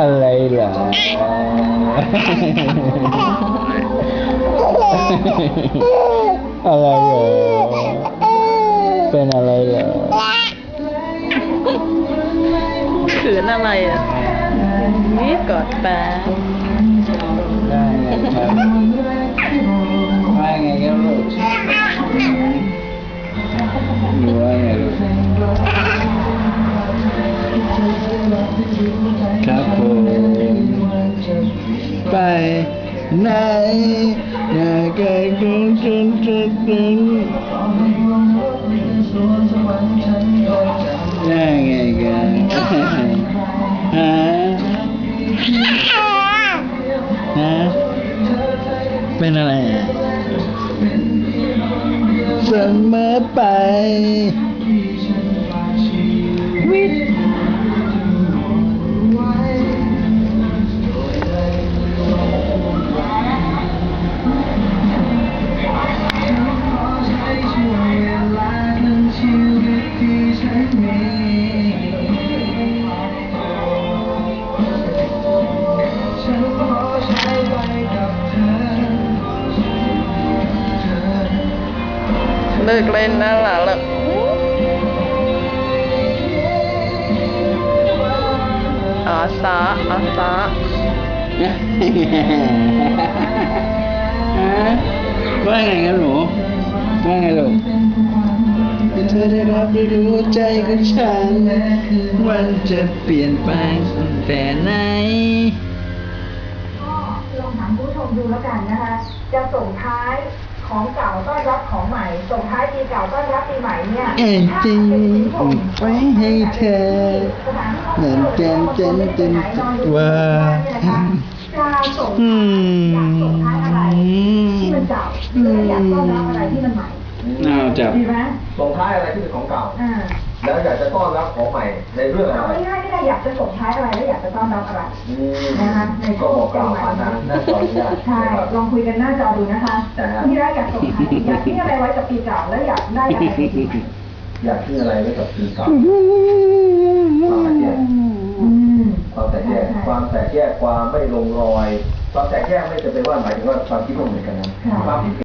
อะไรเหรออะไรเหรอเป็นอะไรเหรอขืนอะไรอะนี่กอดปลาได้ไงครับว่าไงครับลูก ไปไหนอยากไกลกุนจุนจุนจุนยังไงกันฮะฮะเป็นอะไรอะเสมอไป เลิกเล่นนั่นแหละเลิกอาสาอาสาฮะว่าไงครับหนูว่าไงลูกเธอได้รับได้รู้ใจของฉันมันจะเปลี่ยนไปแต่ไหนก็ลองถามผู้ชมดูแล้วกันนะคะ จะส่งท้าย ของเก่าต้อนรับของใหม่ส่งท้ายปีเก่าต้อนรับปีใหม่เนี่ยเอ็นถ้าจริงเป็นสิ่งที่ผมไว้ให้เธอสถานที่เหมือนเจนเจนเจนว่าจะส่งอืท้ายมอยากส่งท้ายอะไรที่มันเก่าหรืออยากต้อนรับอะไรที่มันใหม่น่าจับดีไหมส่งท้ายอะไรที่เป็นของเก่า อ่าแล้วอยากจะต้อนรับของใหม่ในเรื่องอะเอาไร ง่ายๆก็ได้อยากจะส่งท้ายอะไรแล้วอยากจะต้อนรับอะไร อืมนะคะในช่ก็วงบอกกปีล่าวใหม่ผ่านทางหน้าจอนี้ได้ใช่ นะครับ ลองคุยกันหน้าจอดูนะคะนะฮะ ที่แรกอยากส่งท้ายอยากทิ้งอะไรไว้กับปีเก่าแล้วอยากได้อะไรในปีใหม่อยากที่อะไรไว้กับปีเก่าความแตกแยกอืมความแตกแยกใช่ความแตกแยกความไม่ลงรอย ความแตกแยกไม่จะเป็นว่าหมายถึงว่าความคิดไม่เหมือนกันนะค่ะความคิด